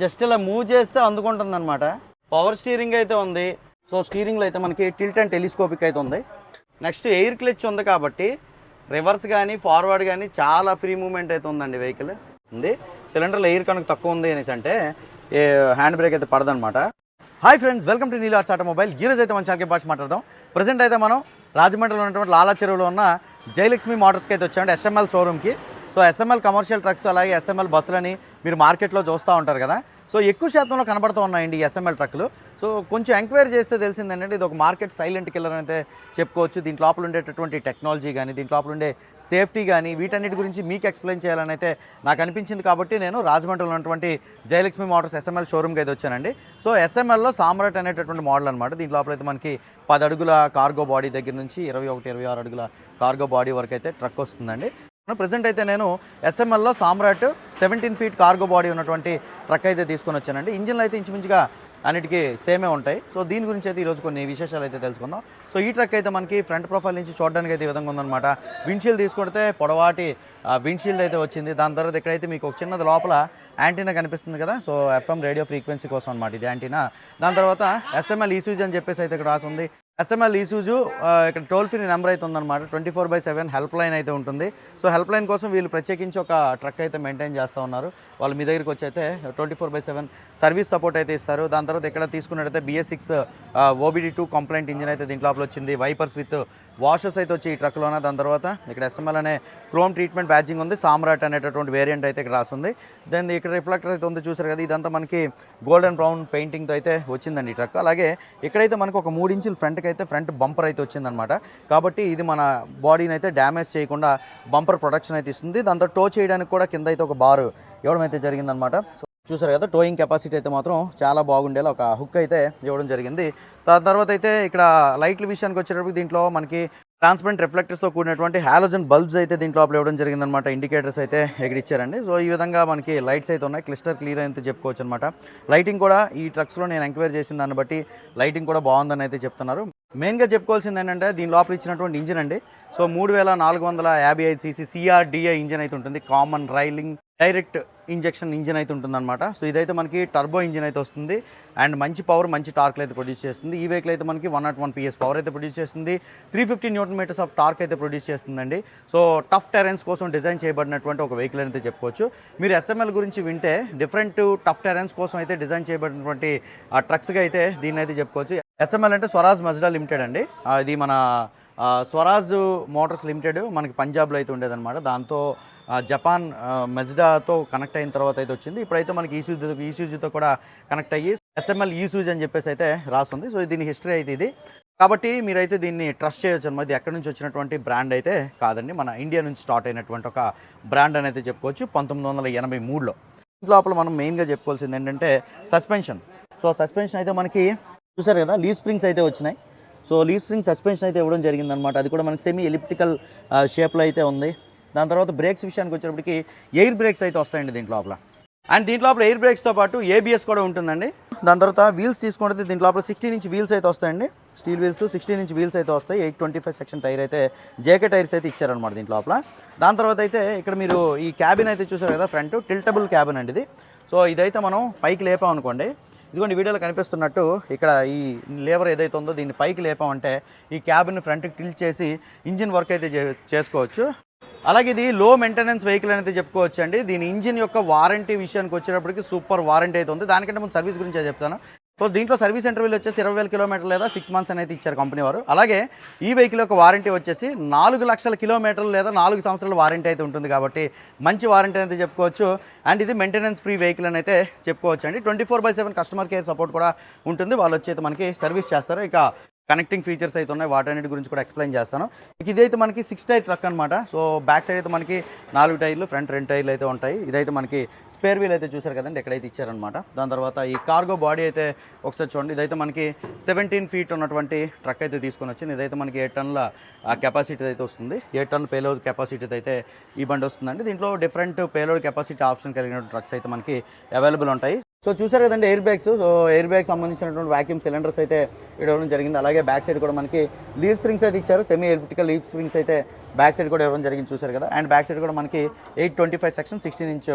Just ఇలా move చేస్తే అందుకుంటుంది అనమాట పవర్ స్టీరింగ్ అయితే ఉంది. సో స్టీరింగ్లో అయితే మనకి టిల్ట్ అండ్ టెలిస్కోపిక్ అయితే ఉంది. నెక్స్ట్ ఎయిర్ క్లచ్ ఉంది కాబట్టి రివర్స్ కానీ ఫార్వర్డ్ కానీ చాలా ఫ్రీ మూమెంట్ అయితే ఉందండి వెహికల్ ఉంది. సిలిండర్లో ఎయిర్ కనుక తక్కువ ఉంది అనేసి అంటే హ్యాండ్ బ్రేక్ అయితే పడదనమాట హాయ్ ఫ్రెండ్స్ వెల్కమ్ టు నీలాట్స్ ఆటోమొబైల్ ఈరోజు అయితే మన చాకే భాష మాట్లాడదాం. ప్రజెంట్ అయితే మనం రాజమండ్రిలో ఉన్నటువంటి లాలా చెరువులో ఉన్న జయలక్ష్మి మోటార్స్కి అయితే వచ్చామండి ఎస్ఎంఎల్ షోరూమ్కి సో ఎస్ఎంఎల్ కమర్షియల్ ట్రక్స్ అలాగే ఎస్ఎంఎల్ బస్సులని మీరు మార్కెట్లో చూస్తూ ఉంటారు కదా. సో ఎక్కువ శాతంలో కనబడుతూ ఉన్నాయండి ఎస్ఎంఎల్ ట్రక్లు సో కొంచెం ఎంక్వైరీ చేస్తే తెలిసింది ఏంటంటే ఇది ఒక మార్కెట్ సైలెంట్ కిల్లర్ అయితే చెప్పుకోవచ్చు. దీంట్ లోపల ఉండేటటువంటి టెక్నాలజీ కానీ దీంట్లో లోపల ఉండే సేఫ్టీ కానీ వీటన్నిటి గురించి మీకు ఎక్స్ప్లెయిన్ చేయాలని అయితే నాకు అనిపించింది కాబట్టి నేను రాజమండ్రిలో ఉన్నటువంటి జయలక్ష్మి మోటార్స్ ఎస్ఎంఎల్ షోరూమ్కి అయితే వచ్చానండి. సో ఎస్ఎంఎల్లో సామ్రాట్ అనేటటువంటి మోడల్ అనమాట దీంట్ లోపల అయితే మనకి పది అడుగుల కార్గో బాడీ దగ్గర నుంచి ఇరవై ఒకటి ఇరవై ఆరు అడుగుల కార్గో బాడీ వరకు అయితే ట్రక్ వస్తుందండి. ప్రజెంట్ అయితే నేను ఎస్ఎంఎల్లో Samrat seventeen feet cargo body ఉన్నటువంటి ట్రక్ అయితే తీసుకొని వచ్చానండి. ఇంజిన్లు అయితే ఇంచుమించుగా అన్నిటికీ సేమే ఉంటాయి. సో దీని గురించి అయితే ఈరోజు కొన్ని విశేషాలు అయితే తెలుసుకుందాం. సో ఈ ట్రక్ అయితే మనకి ఫ్రంట్ ప్రొఫైల్ నుంచి చూడడానికి అయితే ఈ విధంగా ఉందన్నమాట. విండ్షీల్డ్ తీసుకుంటే పొడవాటి విండ్షీల్డ్ అయితే వచ్చింది. దాని తర్వాత ఇక్కడైతే మీకు ఒక చిన్నది లోపల యాంటీనా కనిపిస్తుంది కదా? సో ఎఫ్ఎం రేడియో ఫ్రీక్వెన్సీ కోసం అనమాట ఇది యాంటీనా దాని తర్వాత ఎస్ఎంఎల్ ఈసూజ్ అని చెప్పేసి అయితే ఇక్కడ రాసి ఉంది. ఎస్ఎంఎల్ ఈసూజు ఇక్కడ టోల్ ఫ్రీ నెంబర్ అయితే ఉందన్నమాట. Twenty four by seven help line అయితే ఉంటుంది. సో హెల్ప్ లైన్ కోసం వీళ్ళు ప్రత్యేకించి ఒక ట్రక్ అయితే మెయింటైన్ చేస్తూ ఉన్నారు. వాళ్ళు మీ దగ్గరికి వచ్చి అయితే twenty four by seven service support అయితే ఇస్తారు. దాని తర్వాత ఇక్కడ తీసుకున్నట్టయితే B S six O B D two compliant engine అయితే దీంట్లో వచ్చింది. వైపర్స్ విత్ వాషెస్ అయితే వచ్చి ఈ ట్రక్లోనే దాని తర్వాత ఇక్కడ ఎస్ఎంఎల్ అనే క్రోమ్ ట్రీట్మెంట్ బ్యాచింగ్ ఉంది సామ్రాట్ అనేటటువంటి వేరియంట్ అయితే ఇక్కడ రాసింది. దెన్ ఇక్కడ రిఫ్లెక్టర్ అయితే ఉంది చూసారు కదా ఇదంతా మనకి గోల్డెన్ బ్రౌన్ పెయింటింగ్తో అయితే వచ్చిందండి ఈ ట్రక్ అలాగే ఇక్కడైతే మనకు ఒక మూడు ఇంచుల ఫ్రంట్కి అయితే ఫ్రంట్ బంపర్ అయితే వచ్చిందనమాట కాబట్టి ఇది మన బాడీని అయితే డ్యామేజ్ చేయకుండా బంపర్ ప్రొటెక్షన్ అయితే ఇస్తుంది. దాంతో టో చేయడానికి కూడా కింద అయితే ఒక బారు ఇవ్వడం అయితే జరిగిందనమాట చూసారు కదా టోయింగ్ కెపాసిటీ అయితే మాత్రం చాలా బాగుండేలా ఒక హుక్ అయితే ఇవ్వడం జరిగింది. దాని తర్వాత అయితే ఇక్కడ లైట్ల విషయానికి వచ్చేటప్పుడు దీంట్లో మనకి ట్రాన్స్పరెంట్ రిఫ్లెక్టర్స్తో కూడినటువంటి హాలోజన్ బల్బ్స్ అయితే దీంట్లో అప్పుడు ఇవ్వడం జరిగిందనమాట ఇండికేటర్స్ అయితే ఇక్కడ ఇచ్చారండి. సో ఈ విధంగా మనకి లైట్స్ అయితే ఉన్నాయి. క్లిస్టర్ క్లియర్ అయితే చెప్పుకోవచ్చు అనమాట లైటింగ్ కూడా ఈ ట్రక్స్లో నేను ఎంక్వైరీ చేసిన దాన్ని బట్టి లైటింగ్ కూడా బాగుందని అయితే చెప్తున్నారు. మెయిన్గా చెప్పుకోవాల్సింది ఏంటంటే దీని లోపల ఇచ్చినటువంటి ఇంజిన్ అండి. సో మూడు వేల నాలుగు వందల యాభై ఐదు CC C R D I engine అయితే ఉంటుంది. Common railing direct injection engine అయితే ఉంటుందన్నమాట. సో ఇదైతే మనకి టర్బో ఇంజిన్ అయితే వస్తుంది. అండ్ మంచి పవర్ మంచి టార్క్ అయితే ప్రొడ్యూస్ చేస్తుంది. ఈ వెహికల్ అయితే మనకి one nought one P S power అయితే ప్రొడ్యూస్ చేస్తుంది. Three fifty newton metres of torque అయితే ప్రొడ్యూస్ చేస్తుందండి. సో టఫ్ టెరెన్స్ కోసం డిజైన్ చేయబడినటువంటి ఒక వెహికల్ అయితే చెప్పుకోవచ్చు. మీరు ఎస్ఎంఎల్ గురించి వింటే డిఫరెంట్ టఫ్ టెరెన్స్ కోసం అయితే డిజైన్ చేయబడినటువంటి ట్రక్స్గా అయితే దీన్ని అయితే చెప్పుకోవచ్చు. ఎస్ఎంఎల్ అంటే స్వరాజ్ మజ్డా లిమిటెడ్ అండి. అది ఇది మన స్వరాజ్ మోటార్స్ లిమిటెడ్ మనకి పంజాబ్లో అయితే ఉండేదన్నమాట. దాంతో జపాన్ మెజ్డాతో కనెక్ట్ అయిన తర్వాత అయితే వచ్చింది. ఇప్పుడైతే మనకి ఈసూజీ ఈసూజీతో కూడా కనెక్ట్ అయ్యి ఎస్ఎంఎల్ ఈసూజ్ అని చెప్పేసి అయితే రాస్తుంది సో దీని హిస్టరీ అయితే ఇది. కాబట్టి మీరైతే దీన్ని ట్రస్ట్ చేయొచ్చు అనమాట. ఎక్కడి నుంచి వచ్చినటువంటి బ్రాండ్ అయితే కాదండి. మన ఇండియా నుంచి స్టార్ట్ అయినటువంటి ఒక బ్రాండ్ అని అయితే చెప్పుకోవచ్చు. పంతొమ్మిది వందల ఎనభై మూడులో. లోపల మనం మెయిన్గా చెప్పుకోవాల్సింది ఏంటంటే సస్పెన్షన్. సో సస్పెన్షన్ అయితే మనకి చూసారు కదా లీవ్ స్ప్రింగ్స్ అయితే వచ్చినాయి. సో లీవ్ స్ప్రింగ్ సస్పెన్షన్ అయితే ఇవ్వడం జరిగిందనమాట. అది కూడా మనకి సెమీ ఎలిప్టికల్ షేప్లో అయితే ఉంది. దాని తర్వాత బ్రేక్స్ విషయానికి వచ్చేటప్పటికి ఎయిర్ బ్రేక్స్ అయితే వస్తాయండి దీంట్ లోపల. అండ్ దీంట్ లోపల ఎయిర్ బ్రేక్స్తో పాటు ఏబిఎస్ కూడా ఉంటుందండి. దాని తర్వాత వీల్స్ తీసుకుంటే దీంట్ లోపల సిక్స్టీన్ ఇంచ్ వీల్స్ అయితే వస్తాయండి. Steel wheels sixteen inch wheels అయితే వస్తాయి. Eight twenty five section tyre అయితే జేకే టైర్స్ అయితే ఇచ్చారనమాట దీంట్ లోపల. దాని తర్వాత అయితే ఇక్కడ మీరు ఈ క్యాబిన్ అయితే చూసారు కదా ఫ్రంట్ టిల్టబుల్ క్యాబిన్ అండి ఇది. సో ఇదైతే మనం పైకి లేపాం అనుకోండి. ఇదిగోండి వీడియోలో కనిపిస్తున్నట్టు ఇక్కడ ఈ లేబర్ ఏదైతే ఉందో దీన్ని పైకి లేపామంటే ఈ క్యాబిన్ ఫ్రంట్కి టిల్ట్ చేసి ఇంజిన్ వర్క్ అయితే చేసుకోవచ్చు. అలాగే ఇది లో మెయింటెనెన్స్ వెహికల్ అనేది చెప్పుకోవచ్చు అండి దీని ఇంజిన్ యొక్క వారంటీ విషయానికి వచ్చేటప్పటికి సూపర్ వారంటీ అయితే ఉంది. దానికంటే ముందు సర్వీస్ గురించి చెప్తాను. సో దీంట్లో సర్వీస్ ఇంటర్వ్యూలు వచ్చేసి ఇరవై వేల కిలోమీటర్లు లేదా సిక్స్ మంత్స్ అనేది ఇచ్చారు కంపెనీ వారు. అలాగే ఈ వెహికల్ యొక్క వారంటీ వచ్చేసి నాలుగు లక్షల కిలోమీటర్లు లేదా నాలుగు సంవత్సరాల వారంటీ అయితే ఉంటుంది కాబట్టి మంచి వారంటీ అనేది చెప్పుకోవచ్చు. అండ్ ఇది మెయింటెనెన్స్ ఫ్రీ వెహికల్ అని అయితే చెప్పుకోవచ్చు అండి twenty four by seven customer care support కూడా ఉంటుంది. వాళ్ళు వచ్చి అయితే మనకి సర్వీస్ చేస్తారు. ఇక కనెక్టింగ్ ఫీచర్స్ అయితే ఉన్నాయి. వాటన్నిటి గురించి కూడా ఎక్స్ప్లెయిన్ చేస్తాను. ఇక ఇదైతే మనకి సిక్స్ టైర్ ట్రక్ అనమాట సో బ్యాక్ సైడ్ అయితే మనకి నాలుగు టైర్లు ఫ్రంట్ రెండు టైర్లు అయితే ఉంటాయి. ఇదైతే మనకి స్పేర్ వీల్ అయితే చూసారు కదండి ఎక్కడైతే ఇచ్చారనమాట దాని తర్వాత ఈ కార్గో బాడీ అయితే ఒకసారి చూడండి. ఇదైతే మనకి సెవెంటీన్ ఫీట్ ఉన్నటువంటి ట్రక్ అయితే తీసుకొని వచ్చింది. ఇదైతే మనకి ఏ టన్ల కెపాసిటీ అయితే వస్తుంది. ఏ టన్ పేలోడ్ కెపాసిటీ అయితే ఈ బండి వస్తుందండి. దీంట్లో డిఫరెంట్ పేలోడ్ కెపాసిటీ ఆప్షన్ కలిగిన ట్రక్స్ అయితే మనకి అవైలబుల్ ఉంటాయి. సో చూసారు కదండి air bags so air bag సంబంధించినటువంటి వాక్యూమ్ సిలిండర్స్ అయితే ఇవ్వడం జరిగింది. అలాగే బ్యాక్ సైడ్ కూడా మనకి లీవ్ స్ప్రింగ్స్ అయితే ఇచ్చారు. సెమీ ఎలక్ట్రికల్ లీవ్ స్ప్రింగ్స్ అయితే బ్యాక్ సైడ్ కూడా ఇవ్వడం జరిగింది చూసారు కదా. అండ్ బ్యాక్ సైడ్ కూడా మనకి eight twenty five section sixteen inch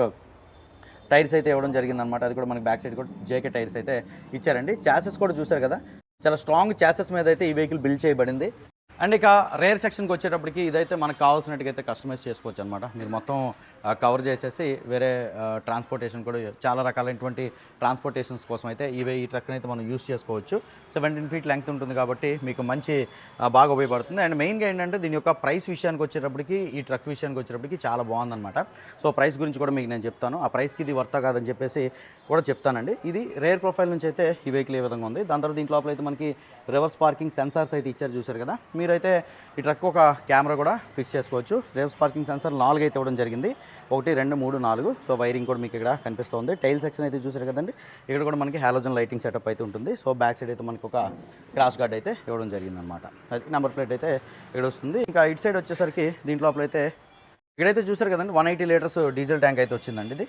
tyres అయితే ఇవ్వడం జరిగిందనమాట అది కూడా మనకి బ్యాక్ సైడ్ కూడా జేకే టైర్స్ అయితే ఇచ్చారండి. చాసెస్ కూడా చూసారు కదా చాలా స్ట్రాంగ్ చాసెస్ మీద అయితే ఈ వెహికల్ బిల్డ్ చేయబడింది. అండ్ ఇక రేర్ సెక్షన్కి వచ్చేటప్పటికి ఇదైతే మనకు కావాల్సినట్టుగా అయితే కస్టమైజ్ చేసుకోవచ్చు అనమాట మీరు మొత్తం కవర్ చేసేసి వేరే ట్రాన్స్పోర్టేషన్ కూడా చాలా రకాలైనటువంటి ట్రాన్స్పోర్టేషన్స్ కోసం అయితే ఇవే ఈ ట్రక్ని అయితే మనం యూస్ చేసుకోవచ్చు. సెవెంటీన్ ఫీట్ లెంగ్త్ ఉంటుంది కాబట్టి మీకు మంచి బాగా ఉపయోగపడుతుంది. అండ్ మెయిన్గా ఏంటంటే దీని యొక్క ప్రైస్ విషయానికి వచ్చేటప్పటికి ఈ ట్రక్ విషయానికి వచ్చేటప్పటికి చాలా బాగుందన్నమాట. సో ప్రైస్ గురించి కూడా మీకు నేను చెప్తాను. ఆ ప్రైస్కి ఇది వర్త కాదని చెప్పేసి కూడా చెప్తానండి. ఇది రేర్ ప్రొఫైల్ నుంచి అయితే ఈ వెహికల్ ఏ విధంగా ఉంది. దాని తర్వాత దీంట్లో లోపల అయితే మనకి రివర్స్ పార్కింగ్ సెన్సార్స్ అయితే ఇచ్చారు చూసారు కదా. మీరైతే ఈ ట్రక్ ఒక కెమెరా కూడా ఫిక్స్ చేసుకోవచ్చు. రివర్స్ పార్కింగ్ సెన్సార్ నాలుగు అయితే ఇవ్వడం జరిగింది. ఒకటి రెండు మూడు నాలుగు. సో వైరింగ్ కూడా మీకు ఇక్కడ కనిపిస్తుంది. టైల్ సెక్షన్ అయితే చూసారు కదండి. ఇక్కడ కూడా మనకి హాలోజన్ లైటింగ్ సెటప్ అయితే ఉంటుంది. సో బ్యాక్ సైడ్ అయితే మనకి ఒక క్రాస్ గార్డ్ అయితే ఇవ్వడం జరిగింది అనమాట అది నెంబర్ ప్లేట్ అయితే ఇక్కడ వస్తుంది. ఇంకా ఇటు సైడ్ వచ్చేసరికి దీంట్లో లోపల అయితే ఇక్కడైతే చూసారు కదండి one eighty litres diesel tank అయితే వచ్చిందండి ఇది.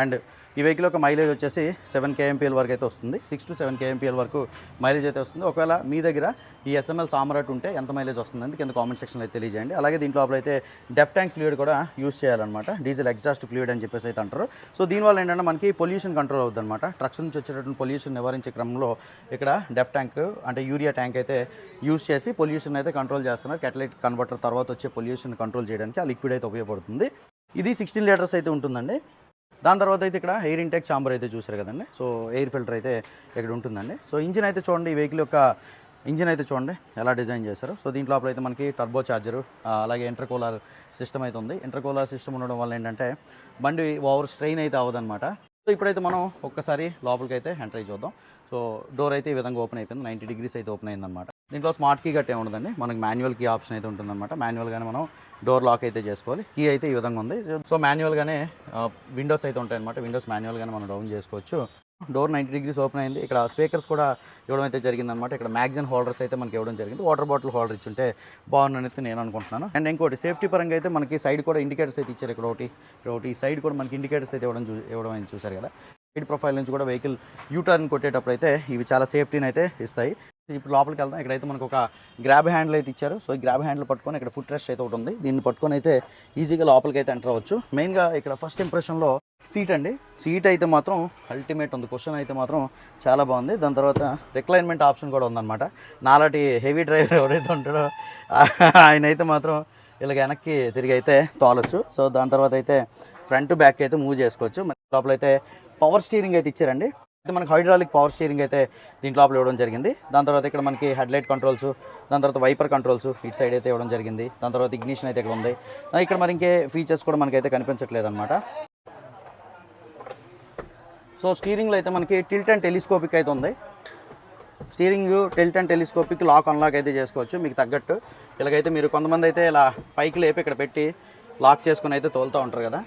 అండ్ ఈ వెహికల్ యొక్క మైలేజ్ వచ్చేసి సెవెన్ కేఎంపీఎల్ వరకు అయితే వస్తుంది. సిక్స్ టు సెవెన్ కేఎంపీఎల్ వరకు మైలేజ్ అయితే వస్తుంది. ఒకవేళ మీ దగ్గర ఈ ఎస్ఎంఎల్ సామరాట్ ఉంటే ఎంత మైలేజ్ వస్తుందని కింద కామెంట్ సెక్షన్లో అయితే తెలియజేయండి. అలాగే దీంట్లో లోపల అయితే డెఫ్ ట్యాంక్ ఫ్లూయిడ్ కూడా యూస్ చేయాలన్నమాట. డీజిల్ ఎగ్జాస్ట్ ఫ్లూయిడ్ అని చెప్పేసి అయితే అంటారు. సో దీనివల్ల ఏంటంటే మనకి పొల్యూషన్ కంట్రోల్ అవుతుంది అనమాట ట్రక్స్ నుంచి వచ్చేటటువంటి పొల్యూషన్ నివారించే క్రమంలో ఇక్కడ డెఫ్ ట్యాంక్ అంటే యూరియా ట్యాంక్ అయితే యూస్ చేసి పొల్యూషన్ అయితే కంట్రోల్ చేస్తున్నారు. కెటలైట్ కన్వర్టర్ తర్వాత వచ్చే పొల్యూషన్ కంట్రోల్ చేయడానికి ఆ లిక్విడ్ అయితే ఉపయోగపడుతుంది. ఇది సిక్స్టీన్ లీటర్స్ అయితే ఉంటుందండి. దాని తర్వాత అయితే ఇక్కడ ఎయిర్ ఇంటెక్ చాంబర్ అయితే చూసారు కదండి. సో ఎయిర్ ఫిల్టర్ అయితే ఇక్కడ ఉంటుందండి. సో ఇంజిన్ అయితే చూడండి ఈ వెహికల్ యొక్క ఇంజిన్ అయితే చూడండి ఎలా డిజైన్ చేశారు. సో దీంట్లో లోపల అయితే మనకి టర్బో చార్జరు అలాగే ఇంటర్కూలర్ సిస్టమ్ అయితే ఉంది. ఇంటర్కూలర్ సిస్టమ్ ఉండడం వల్ల ఏంటంటే బండి ఓవర్ స్ట్రెయిన్ అయితే అవ్వదన్నమాట. సో ఇప్పుడైతే మనం ఒక్కసారి లోపలికి అయితే ఎంటర్ అయి చూద్దాం. సో డోర్ అయితే ఈ విధంగా ఓపెన్ అయిపోయింది. నైంటీ డిగ్రీస్ అయితే ఓపెన్ అయిందనమాట దీంట్లో స్మార్ట్ కీ గట్టే ఉండదండి. మనకి మాన్యువల్ కీ ఆప్షన్ అయితే ఉంటుందన్నమాట. మాన్యువల్గానే మనం డోర్ లాక్ అయితే చేసుకోవాలి. కీ అయితే ఈ విధంగా ఉంది. సో మాన్యువల్గానే విండోస్ అయితే ఉంటాయి అనమాట విండోస్ మాన్యువల్గానే మనం డౌన్ చేసుకోవచ్చు. డోర్ నైంటీ డిగ్రీస్ ఓపెన్ అయింది. ఇక్కడ స్పీకర్స్ కూడా ఇవ్వడం అయితే జరిగిందనమాట ఇక్కడ మ్యాగజైన్ హోల్డర్స్ అయితే మనకి ఇవ్వడం జరిగింది. వాటర్ బాటిల్ హోల్డర్ ఇచ్చుంటే బాగుందని నేను అనుకుంటున్నాను. అండ్ ఇంకోటి సేఫ్టీ పరంగా అయితే మనకి సైడ్ కూడా ఇండికేటర్స్ అయితే ఇచ్చారు. ఇక్కడ ఒకటి ఇక్కడ ఒకటి. సైడ్ కూడా మనకి ఇండికేటర్స్ అయితే ఇవ్వడం ఇవ్వడం అని చూసారు కదా. సైడ్ ప్రొఫైల్ నుంచి కూడా వెహికల్ యూటర్న్ కొట్టేటప్పుడు అయితే ఇవి చాలా సేఫ్టీని అయితే ఇస్తాయి. ఇప్పుడు లోపలికి వెళ్దాం. ఇక్కడైతే మనకు ఒక గ్రాబ్ హ్యాండిల్ అయితే ఇచ్చారు. సో ఈ గ్రాబ్ హ్యాండిల్ పట్టుకొని ఇక్కడ ఫుట్ రెస్ట్ అయితే ఒకటి ఉంది. దీన్ని పట్టుకొని అయితే ఈజీగా లోపలికి అయితే ఎంటర్ అవ్వచ్చు. మెయిన్గా ఇక్కడ ఫస్ట్ ఇంప్రెషన్లో సీట్ అండి. సీట్ అయితే మాత్రం అల్టిమేట్ ఉంది. క్వశ్చన్ అయితే మాత్రం చాలా బాగుంది. దాని తర్వాత రిక్లైన్మెంట్ ఆప్షన్ కూడా ఉందన్నమాట. నాలాంటి హెవీ డ్రైవర్ ఎవరైతే ఉంటాడో ఆయన అయితే మాత్రం ఇలాగ వెనక్కి తిరిగి అయితే తోలొచ్చు. సో దాని తర్వాత అయితే ఫ్రంట్ బ్యాక్ అయితే మూవ్ చేసుకోవచ్చు. మరి లోపల అయితే పవర్ స్టీరింగ్ అయితే ఇచ్చారండి. అయితే మనకి హైడ్రాలిక్ పవర్ స్టీరింగ్ అయితే దీంట్లో లోపల ఇవ్వడం జరిగింది. దాని తర్వాత ఇక్కడ మనకి హెడ్లైట్ కంట్రోల్స్ దాని తర్వాత వైపర్ కంట్రోల్స్ ఇటు సైడ్ అయితే ఇవ్వడం జరిగింది. దాని తర్వాత ఇగ్నిషన్ అయితే ఇక్కడ ఉంది. ఇక్కడ మరి ఇంకే ఫీచర్స్ కూడా మనకైతే కనిపించట్లేదు అనమాట సో స్టీరింగ్లో అయితే మనకి టిల్ట్ అండ్ టెలిస్కోపిక్ అయితే ఉంది. Steering tilt and telescopic lock unlock అయితే చేసుకోవచ్చు. మీకు తగ్గట్టు. ఇలాగైతే మీరు కొంతమంది అయితే ఇలా పైకి లేపి ఇక్కడ పెట్టి లాక్ చేసుకుని అయితే తోలుతూ ఉంటారు కదా.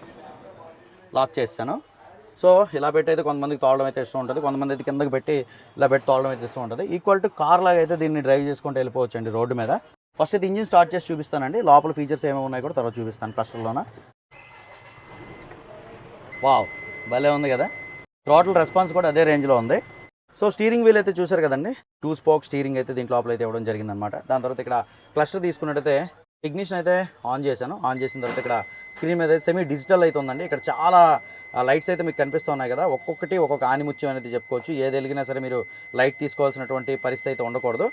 లాక్ చేస్తాను. సో ఇలా పెట్టి అయితే కొంతమందికి తోలడం అయితే ఇష్టం ఉంటుంది కొంతమంది అయితే కిందకి పెట్టి ఇలా పెట్టి తోలడం అయితే ఇష్టం ఉంటుంది. ఈక్వల్ టు కార్ లాగా అయితే దీన్ని డ్రైవ్ చేసుకుంటూ వెళ్ళిపోవచ్చు అండి రోడ్డు మీద. ఫస్ట్ అయితే ఇంజిన్ స్టార్ట్ చేసి చూపిస్తానండి. లోపల ఫీచర్స్ ఏమేమి ఉన్నాయి కూడా తర్వాత చూపిస్తాను క్లస్టర్లోన వావ్ భలే ఉంది కదా. టోటల్ రెస్పాన్స్ కూడా అదే రేంజ్లో ఉంది. సో స్టీరింగ్ వీల్ అయితే చూసారు కదండి. టూ స్పోక్ స్టీరింగ్ అయితే దీంట్లో లోపల అయితే ఇవ్వడం జరిగిందనమాట దాని తర్వాత ఇక్కడ క్లస్టర్ తీసుకున్నట్టయితే ఇగ్నిషన్ అయితే ఆన్ చేశాను. ఆన్ చేసిన తర్వాత ఇక్కడ స్క్రీన్ మీద సెమీ డిజిటల్ అయితే ఉందండి. ఇక్కడ చాలా లైట్స్ అయితే మీకు కనిపిస్తూ ఉన్నాయి కదా. ఒక్కొక్కటి ఒక్కొక్క ఆనిముత్యం అనేది చెప్పుకోవచ్చు. ఏది వెలిగినా సరే మీరు లైట్ తీసుకోవాల్సినటువంటి పరిస్థితి అయితే ఉండకూడదు.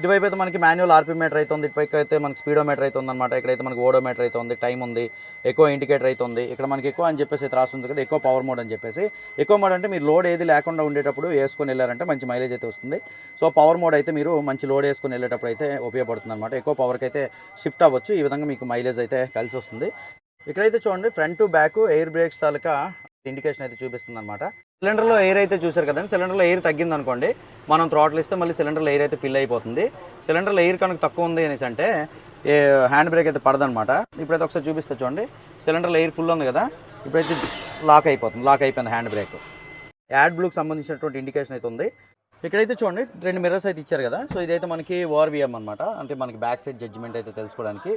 ఇటువైపు అయితే మనకి మాన్యువల్ ఆర్పీ మీటర్ అయితే ఉంది ఇటువైపు అయితే మనకి స్పీడోమీటర్ అయితే ఉందన్నమాట ఇక్కడైతే మనకి ఓడోమీటర్ అయితే ఉంది టైం ఉంది. ఎక్కువ ఇండికేటర్ అయితే ఉంది ఇక్కడ మనకి ఎక్కువ అని చెప్పేసి అయితే రాస్తుంది కదా. ఎక్కువ పవర్ మోడ్ అని చెప్పేసి. ఎక్కువ మోడ్ అంటే మీరు లోడ్ ఏది లేకుండా ఉండేటప్పుడు వేసుకొని వెళ్ళారంటే మంచి మైలేజ్ అయితే వస్తుంది. సో పవర్ మోడ్ అయితే మీరు మంచి లోడ్ వేసుకొని వెళ్ళేటప్పుడు అయితే ఉపయోగపడుతుంది అనమాట ఎక్కువ పవర్కి అయితే షిఫ్ట్ అవ్వచ్చు. ఈ విధంగా మీకు మైలేజ్ అయితే కలిసి వస్తుంది. ఇక్కడైతే చూడండి front to back air brakes taluka indication అయితే చూపిస్తుంది అనమాట సిలిండర్లో ఎయిర్ అయితే చూసారు కదండి సిలిండర్లో ఎయిర్ తగ్గింది అనుకోండి మనం థ్రాట్లు ఇస్తే మళ్ళీ సిలిండర్లో ఎయిర్ అయితే ఫిల్ అయిపోతుంది. సిలిండర్లో ఎయిర్ కనుక తక్కువ ఉంది అనేసి అంటే హ్యాండ్ బ్రేక్ అయితే పడదనమాట ఇప్పుడైతే ఒకసారి చూపిస్తే చూడండి సిలిండర్లో ఎయిర్ ఫుల్ ఉంది కదా ఇప్పుడైతే లాక్ అయిపోతుంది లాక్ అయిపోయింది హ్యాండ్ బ్రేక్ యాడ్ బ్లూకి సంబంధించినటువంటి ఇండికేషన్ అయితే ఉంది. ఇక్కడైతే చూడండి రెండు మిర్రర్స్ అయితే ఇచ్చారు కదా. సో ఇదైతే మనకి ఓఆర్విఎం అనమాట అంటే మనకి బ్యాక్ సైడ్ జడ్జిమెంట్ అయితే తెలుసుకోవడానికి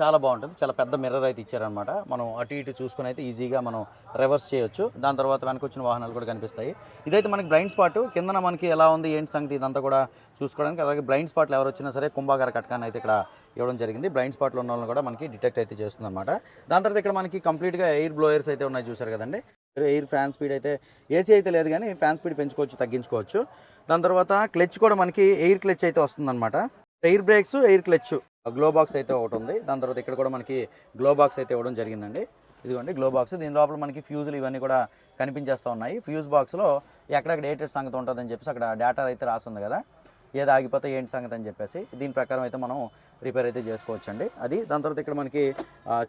చాలా బాగుంటుంది. చాలా పెద్ద మిర్రర్ అయితే ఇచ్చారనమాట మనం అటు ఇటు చూసుకొని అయితే ఈజీగా మనం రివర్స్ చేయొచ్చు. దాని తర్వాత వెనక వచ్చిన వాహనాలు కూడా కనిపిస్తాయి. ఇదైతే మనకి బ్లైండ్ స్పాట్ కిందన మనకి ఎలా ఉంది ఏంటి సంగతి ఇదంతా కూడా చూసుకోవడానికి. అలాగే బ్లైండ్ స్పాట్లు ఎవరు వచ్చినా సరే కుంభాగార కట్కాన్ని అయితే ఇక్కడ ఇవ్వడం జరిగింది. బ్లైండ్ స్పాట్లో ఉన్న వాళ్ళని కూడా మనకి డిటెక్ట్ అయితే చేస్తుంది అనమాట దాని తర్వాత ఇక్కడ మనకి కంప్లీట్గా ఎయిర్ బ్లోయర్స్ అయితే ఉన్నాయి చూసారు కదండి. ఎయిర్ ఫ్యాన్ స్పీడ్ అయితే ఏసీ అయితే లేదు కానీ ఫ్యాన్ స్పీడ్ పెంచుకోవచ్చు తగ్గించుకోవచ్చు. దాని తర్వాత క్లచ్ కూడా మనకి ఎయిర్ క్లచ్ అయితే వస్తుందన్నమాట. Air brakes air clutch. Glove box అయితే ఒకటి ఉంది. దాని తర్వాత ఇక్కడ కూడా మనకి గ్లో బాక్స్ అయితే ఇవ్వడం జరిగిందండి. ఇదిగోండి గ్లో బాక్స్. దీని లోపల మనకి ఫ్యూజులు ఇవన్నీ కూడా కనిపించేస్తూ ఉన్నాయి. ఫ్యూజ్ బాక్స్లో ఎక్కడెక్కడ డేటెడ్ సంగతి ఉంటుందని చెప్పేసి అక్కడ డేటా అయితే రాస్తుంది కదా. ఏది ఆగిపోతే ఏంటి సంగతి అని చెప్పేసి దీని ప్రకారం అయితే మనం రిపేర్ అయితే చేసుకోవచ్చు అండి అది దాని తర్వాత ఇక్కడ మనకి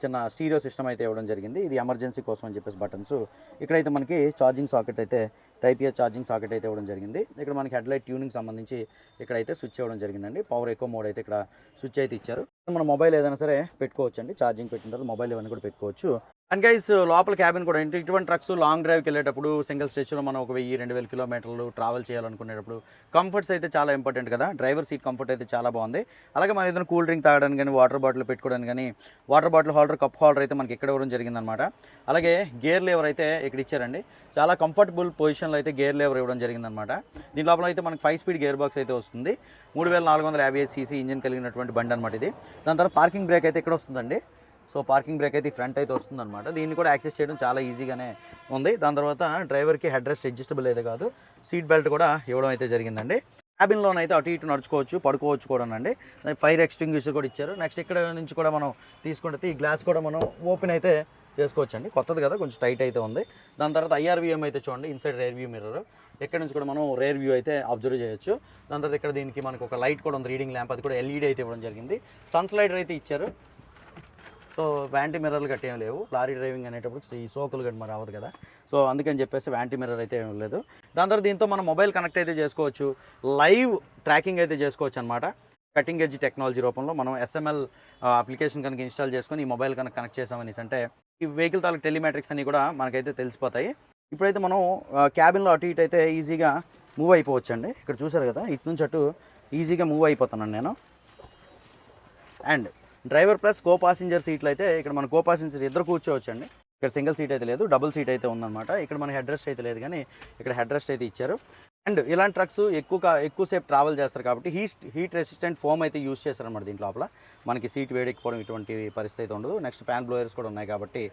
చిన్న స్టీరియో సిస్టమ్ అయితే ఇవ్వడం జరిగింది. ఇది ఎమర్జెన్సీ కోసం అని చెప్పేసి బటన్స్. ఇక్కడైతే మనకి ఛార్జింగ్ సాకెట్ అయితే టైప్ ఏ ఛార్జింగ్ సాకెట్ అయితే ఇవ్వడం జరిగింది. ఇక్కడ మనకి హెడ్లైట్ ట్యూనింగ్ సంబంధించి ఇక్కడైతే స్విచ్ ఇవ్వడం జరిగిందండి. పవర్ ఎక్కువ మోడ్ అయితే ఇక్కడ స్విచ్ అయితే ఇచ్చారు. మన మొబైల్ ఏదైనా సరే పెట్టుకోవచ్చు అండి ఛార్జింగ్ పెట్టిన తర్వాత మొబైల్ ఇవన్నీ కూడా పెట్టుకోవచ్చు. అండ్ గైస్ లోపల క్యాబిన్ కూడా ఏంటి ఇటువంటి ట్రక్స్ లాంగ్ డ్రైవ్కి వెళ్ళేటప్పుడు సింగిల్ స్టేజ్లో మనం ఒక వెయ్యి రెండు వేల కిలోమీటర్లు ట్రావెల్ చేయాలనుకునేటప్పుడు కంఫర్ట్స్ అయితే చాలా ఇంపార్టెంట్ కదా. డ్రైవర్ సీట్ కంఫర్ట్ అయితే చాలా బాగుంది. అలాగే మనం ఏదైనా కూల్ డ్రింక్ తాగడానికి కానీ వాటర్ బాటిల్ పెట్టుకోవడానికి కానీ water bottle holder cup holder అయితే మనకి ఇక్కడ ఇవ్వడం జరిగిందనమాట అలాగే గేర్ లేవర్ అయితే ఇక్కడ ఇచ్చారండి. చాలా కంఫర్టబుల్ పొజిషన్లో అయితే గేర్ లేవర్ ఇవ్వడం జరిగిందనమాట దీని లోపల అయితే మనకి ఫైవ్ స్పీడ్ గేర్ బాక్స్ అయితే వస్తుంది. మూడు వేల నాలుగు వందల యాభై సీసీ ఇంజిన్ కలిగినటువంటి బండి అనమాట ఇది. దాని తర్వాత పార్కింగ్ బ్రేక్ అయితే ఇక్కడ వస్తుందండి. సో పార్కింగ్ బ్రేక్ అయితే ఫ్రంట్ అయితే వస్తుంది అనమాట దీన్ని కూడా యాక్సెస్ చేయడం చాలా ఈజీగానే ఉంది. దాని తర్వాత డ్రైవర్కి హెడ్ రెస్ట్ అడ్జస్టబుల్ అయితే కాదు. సీట్ బెల్ట్ కూడా ఇవ్వడం అయితే జరిగిందండి. క్యాబిన్లోనే అయితే అటు ఇటు నడుచుకోవచ్చు పడుకోవచ్చు కూడా అండి ఫైర్ ఎక్స్టింగ్విషర్ కూడా ఇచ్చారు. నెక్స్ట్ ఇక్కడ నుంచి కూడా మనం తీసుకుంటే ఈ గ్లాస్ కూడా మనం ఓపెన్ అయితే చేసుకోవచ్చు అండి కొత్తది కదా కొంచెం టైట్ అయితే ఉంది. దాని తర్వాత ఐఆర్వీఎం అయితే చూడండి ఇన్సైడ్ రేర్ వ్యూ మిర్రర్. ఇక్కడ నుంచి కూడా మనం రేర్ వ్యూ అయితే అబ్జర్వ్ చేయొచ్చు. దాని తర్వాత ఇక్కడ దీనికి మనకు ఒక లైట్ కూడా ఉంది రీడింగ్ ల్యాంప్ అది కూడా ఎల్ఈడి అయితే ఇవ్వడం జరిగింది. సన్ స్లైడర్ అయితే ఇచ్చారు. సో వ్యాంటీ మిర్రర్లు గట్టి ఏం లేవు. లారీ డ్రైవింగ్ అనేటప్పుడు ఈ సోకులు గట్టి మరి అవ్వదు కదా. సో అందుకని చెప్పేసి వ్యాంటీ మిర్రర్ అయితే ఏం లేదు. దాని తర్వాత దీంతో మనం మొబైల్ కనెక్ట్ అయితే చేసుకోవచ్చు. లైవ్ ట్రాకింగ్ అయితే చేసుకోవచ్చు అనమాట కటింగ్ ఎడ్జ్ టెక్నాలజీ రూపంలో మనం ఎస్ఎంఎల్ అప్లికేషన్ కనుక ఇన్స్టాల్ చేసుకొని ఈ మొబైల్ కనుక కనెక్ట్ చేసామనేసి అంటే ఈ వెహికల్ తాలూకు టెలిమెట్రిక్స్ అన్ని కూడా మనకైతే తెలిసిపోతాయి. ఇప్పుడైతే మనం క్యాబిన్లో అటు ఇటు అయితే ఈజీగా మూవ్ అయిపోవచ్చు అండి ఇక్కడ చూసారు కదా ఇటు నుంచి అటు ఈజీగా మూవ్ అయిపోతున్నాను నేను. And driver plus co passenger సీట్లు అయితే ఇక్కడ మన కో పాసింజర్ ఇద్దరు కూర్చోవచ్చండి. ఇక్కడ సింగిల్ సీట్ అయితే లేదు డబుల్ సీట్ అయితే ఉందన్నమాట. ఇక్కడ మన హెడ్ రెస్ట్ అయితే లేదు కానీ ఇక్కడ హెడ్ రెస్ట్ అయితే ఇచ్చారు. అండ్ ఇలాంటి ట్రక్స్ ఎక్కువ ఎక్కువసేపు ట్రావెల్ చేస్తారు కాబట్టి హీట్ హీట్ రెసిస్టెంట్ ఫోమ్ అయితే యూస్ చేస్తారన్నమాట దీంట్లో లోపల. మనకి సీట్ వేడెక్కిపోవడం ఇటువంటి పరిస్థితి అయితే ఉండదు. నెక్స్ట్ ఫ్యాన్ బ్లోయర్స్ కూడా ఉన్నాయి కాబట్టి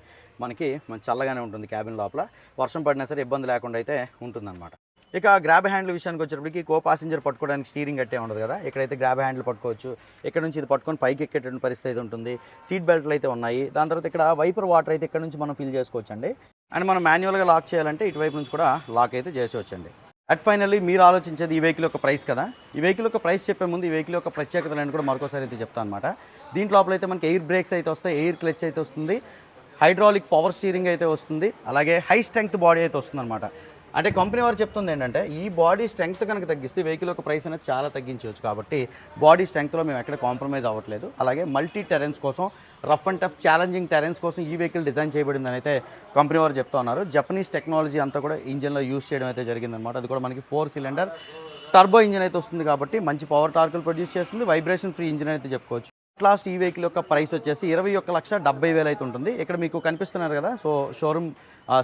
మనకి చల్లగానే ఉంటుంది క్యాబిన్ లోపల. వర్షం పడినా సరే ఇబ్బంది లేకుండా అయితే ఉంటుందన్నమాట. ఇక గ్రాబ్ హ్యాండిల్ విషయానికి వచ్చేటప్పటికి కో పాసింజర్ పట్టుకోవడానికి స్టీరింగ్ అట్టే ఉండదు కదా. ఇక్కడైతే గ్రాబ్ హ్యాండిల్ పట్టుకోవచ్చు ఇక్కడ నుంచి ఇది పట్టుకొని పైకి ఎక్కేటువంటి పరిస్థితి అయితే ఉంటుంది సీట్ బెల్ట్లు అయితే ఉన్నాయి. దాని తర్వాత ఇక్కడ వైపర్ వాటర్ అయితే ఇక్కడ నుంచి మనం ఫిల్ చేసుకోవచ్చు అండి అండ్ మనం మాన్యువల్గా లాక్ చేయాలంటే ఇటువైపు నుంచి కూడా లాక్ అయితే చేసేవచ్చండి. అట్ ఫైనల్లీ మీరు ఆలోచించేది ఈ వెహికల్ యొక్క ప్రైస్ కదా. ఈ వెహికల్ యొక్క ప్రైస్ చెప్పే ముందు ఈ వెహికల్ యొక్క ప్రత్యేకతలను కూడా మరొకసారి అయితే చెప్తాను అనమాట దీంట్లో లోపల అయితే మనకి ఎయిర్ బ్రేక్స్ అయితే వస్తాయి ఎయిర్ క్లచ్ అయితే వస్తుంది హైడ్రాలిక్ పవర్ స్టీరింగ్ అయితే వస్తుంది అలాగే హై స్ట్రెంగ్త్ బాడీ అయితే వస్తుంది అనమాట అంటే కంపెనీ వారు చెప్తుంది ఏంటంటే ఈ బాడీ స్ట్రెంగ్త్ కనుక తగ్గిస్తే వెహికల్ యొక్క ప్రైస్ అనేది చాలా తగ్గించవచ్చు. కాబట్టి బాడీ స్ట్రెంగ్త్లో మేము ఎక్కడ కాంప్రమైజ్ అవ్వట్లేదు. అలాగే మల్టీ టెరెన్స్ కోసం rough and tough challenging terrains కోసం ఈ వెహికల్ డిజైన్ చేయబడిందని అయితే కంపెనీ వారు చెప్తా ఉన్నారు. జపనీస్ టెక్నాలజీ అంతా కూడా ఇంజన్లో యూజ్ చేయడం అయితే జరిగిందనమాట అది కూడా మనకి ఫోర్ సిలిండర్ టర్బో ఇంజిన్ అయితే వస్తుంది కాబట్టి మంచి పవర్ టార్కులు ప్రొడ్యూస్ చేస్తుంది. వైబ్రేషన్ ఫ్రీ ఇంజిన్ అయితే చెప్పుకోవచ్చు. లాస్ట్ ఈ వెహికల్ యొక్క ప్రైస్ వచ్చేసి ఇరవై ఒక్క లక్ష డెబ్బై వేలు అయితే ఉంటుంది. ఇక్కడ మీకు కనిపిస్తున్నారు కదా సో షోరూమ్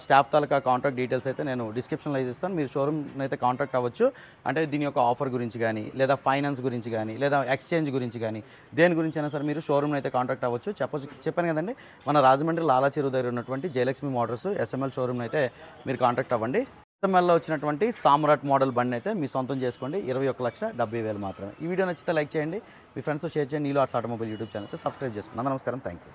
స్టాఫ్ తాలూకా కాంటాక్ట్ డీటెయిల్స్ అయితే నేను డిస్క్రిప్షన్లో అయితే ఇస్తాను. మీరు షోరూమ్ అయితే కాంటాక్ట్ అవ్వచ్చు. అంటే దీని యొక్క ఆఫర్ గురించి కానీ లేదా ఫైనాన్స్ గురించి కానీ లేదా ఎక్స్చేంజ్ గురించి కానీ దేని గురించి అయినా సరే మీరు షోరూమ్ అయితే కాంటాక్ట్ అవ్వచ్చు. చెప్పచ్చు చెప్పాను కదండి మన రాజమండ్రి లాలా చెరువు దగ్గర ఉన్నటువంటి జయలక్ష్మి మోటార్స్ ఎస్ఎంఎల్ షోరూమ్ అయితే మీరు కాంటాక్ట్ అవ్వండి. ఎస్ఎంఎల్లో వచ్చినటువంటి సామ్రాట్ మోడల్ బండి అయితే మీ సొంతం చేసుకోండి. ఇరవై ఒక్క లక్ష డెబ్బై వేలు మాత్రమే. ఈ వీడియో నచ్చితే లైక్ చేయండి. మీ ఫ్రెండ్స్తో షేర్ చేయండి. నీలో arts automobile YouTube channel subscribe చేసుకోండి. నమస్కారం. Thank you